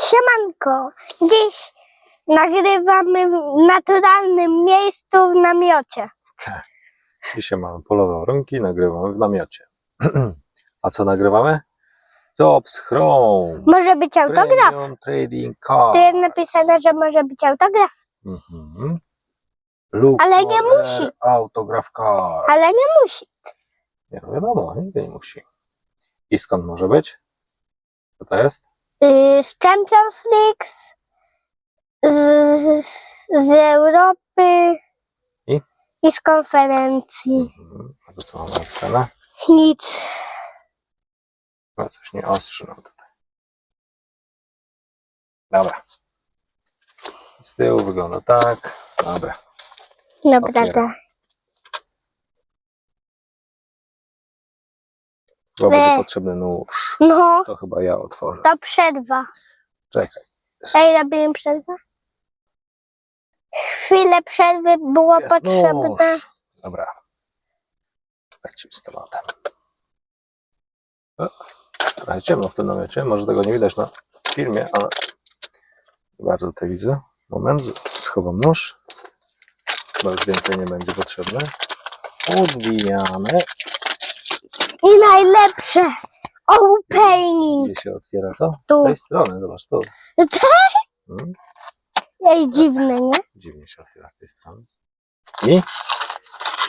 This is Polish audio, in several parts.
Siemanko, dziś nagrywamy w naturalnym miejscu w namiocie. Dzisiaj mamy polowe warunki, nagrywamy w namiocie. A co nagrywamy? Tops Chrome. Może być autograf. Premium Trading Card. Tu jest napisane, że może być autograf, Mhm. Look Ale nie musi. card. ale nie musi. Nie, no wiadomo, nigdy nie musi. I skąd może być? Co to jest? Yy, z Champions League, z, z, z Europy I? i z konferencji. Mhm. A to co mamy napisane? Nic. No coś nie ostrzy nam tutaj. Dobra. Z tyłu wygląda tak. Dobra. Dobra, Otwieram. Chyba będzie potrzebny nóż. No, To chyba ja otworzę. to przerwa. Czekaj. Ej, robimy przerwę? Chwilę przerwy było Jest potrzebne. nóż. Dobra. Lecimy z tematem. O, trochę ciemno w tym namiocie. Może tego nie widać na filmie, ale bardzo tutaj widzę. Moment, schowam nóż. Bo już więcej nie będzie potrzebne. Odbijamy. I najlepsze opening. Gdzie się otwiera to? Tu. Z tej strony, zobacz tu. Tak? Hmm? Ej, dziwne, nie? Dziwnie się otwiera z tej strony. I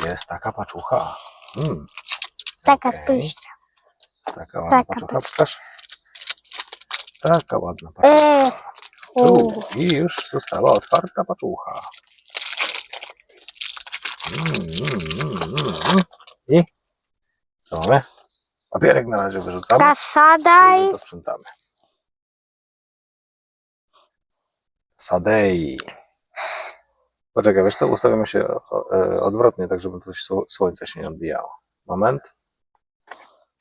jest taka paczucha. Mm, Taka Okej. spójrzcie. taka ładna Taka paczucha. Pokaż. Taka ładna paczucha. Eee, U, I już została otwarta paczucha. Mm, mm, mm, mm. Co mamy? Papierek na razie wyrzucamy. Kasadaj. To sprzątamy. Sadei. Poczekaj, wiesz co, ustawimy się e, odwrotnie, tak żeby to sło- słońce się nie odbijało. Moment.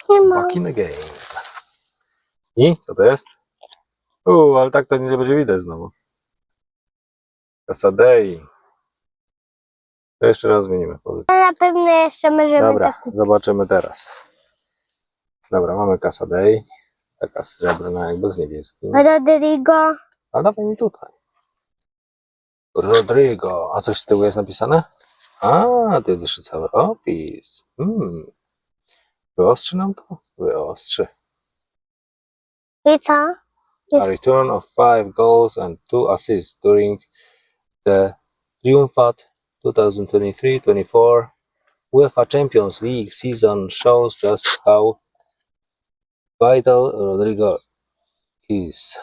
Nie ma. Back in the game. I co to jest? U, ale tak to nic nie będzie widać znowu. Sadei. To jeszcze raz zmienimy pozycję. Na pewno jeszcze możemy Dobra, tak. zobaczymy teraz. Dobra, mamy Casadei. Taka srebrna jakby z niebieskim. Rodrigo. A dawaj mi tutaj. Rodrigo. A coś z tyłu jest napisane? A, to jest jeszcze cały opis. Hmm. Wyostrzy nam to? Wyostrzy. I co? A return of five goals and two assists during the Triumphant 2023-24 UEFA Champions League season shows just how vital Rodrigo is.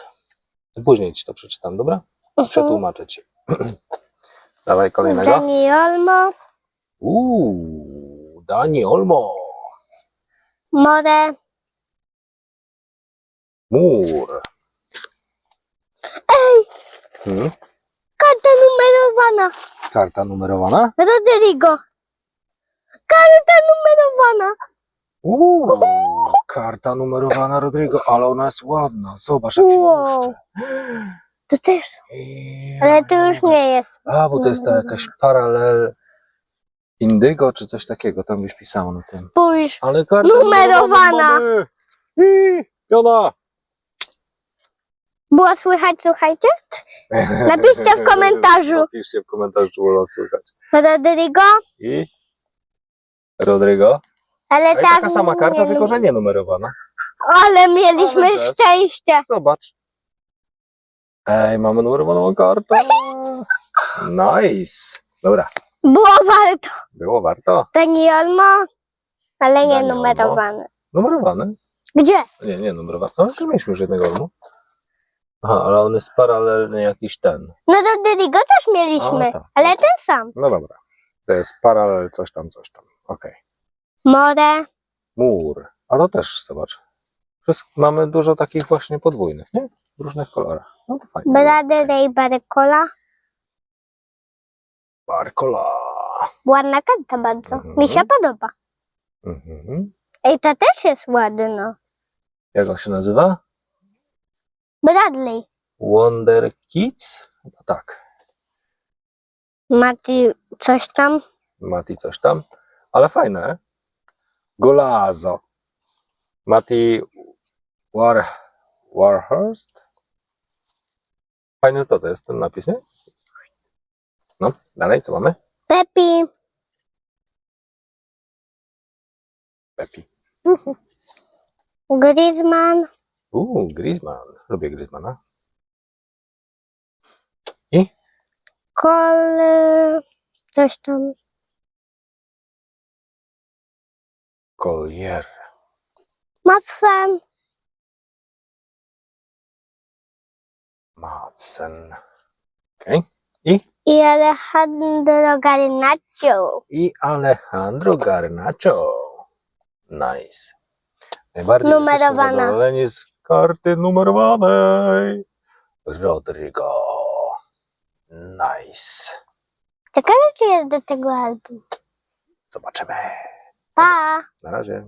Później ci to przeczytam, dobra? Mhm. Przetłumaczę ci. Dawaj kolejnego. Dani Olmo. Uuu, Dani Olmo. More. Mur. Ej, Hmm? karta numerowana. Karta numerowana? Rodrigo. Karta numerowana. Uuu, karta numerowana Rodrigo, ale ona jest ładna. Zobacz, jak się Wow. błyszczy. To też. Ale to już nie jest. A, bo to jest to jakaś paralel Indygo, czy coś takiego, tam byś pisał na tym. Spójrz. Ale karta Numerowana. mamy. I, Piona! Było słychać, słuchajcie? Napiszcie w komentarzu. Napiszcie w komentarzu, czy było słychać. Rodrigo. I Rodrigo. Ale No i teraz taka sama karta, mieli- tylko że nie numerowana. Ale mieliśmy Ale też. szczęście. Zobacz. Ej, mamy numerowaną kartę. Nice. Dobra, Było warto. było warto. Dani Olmo. Ale nie Dani Olmo. numerowane. Numerowane? Gdzie? Nie, nie numerowane. No, już mieliśmy już jednego olmu. Aha, ale on jest paralelny jakiś ten. No Rodrigo też mieliśmy. A, tak. Ale ten sam. No dobra. To jest paralel coś tam, coś tam. Okej. More. Mur. A to też, zobacz. Wszystko, mamy dużo takich właśnie podwójnych, nie? W różnych kolorach. No to fajnie. Brady i Barykola. Barkola. Ładna karta bardzo. Mhm. Mi się podoba. Mhm. Ej, ta też jest ładna. Jak on się nazywa? Bradley. Wonder Kids? Chyba tak. Mati coś tam. Mati coś tam. Ale fajne. Golazo. Mati War, Warhurst? Fajny to, to jest ten napis, nie? No, dalej, co mamy? Pepi. Pepi. Griezmann. Uuu, Griezmann. Lubię Griezmana. Kol... Coś tam. Collier. Madsen. Madsen. Okej. I Alejandro Garnacho. I Alejandro Garnacho. Nice. Najbardziej Numerowana. zadowoleni z karty numerowanej. Rodrigo. Nice. Ciekawe, czy jest do tego album. Zobaczymy. Pa! Na razie.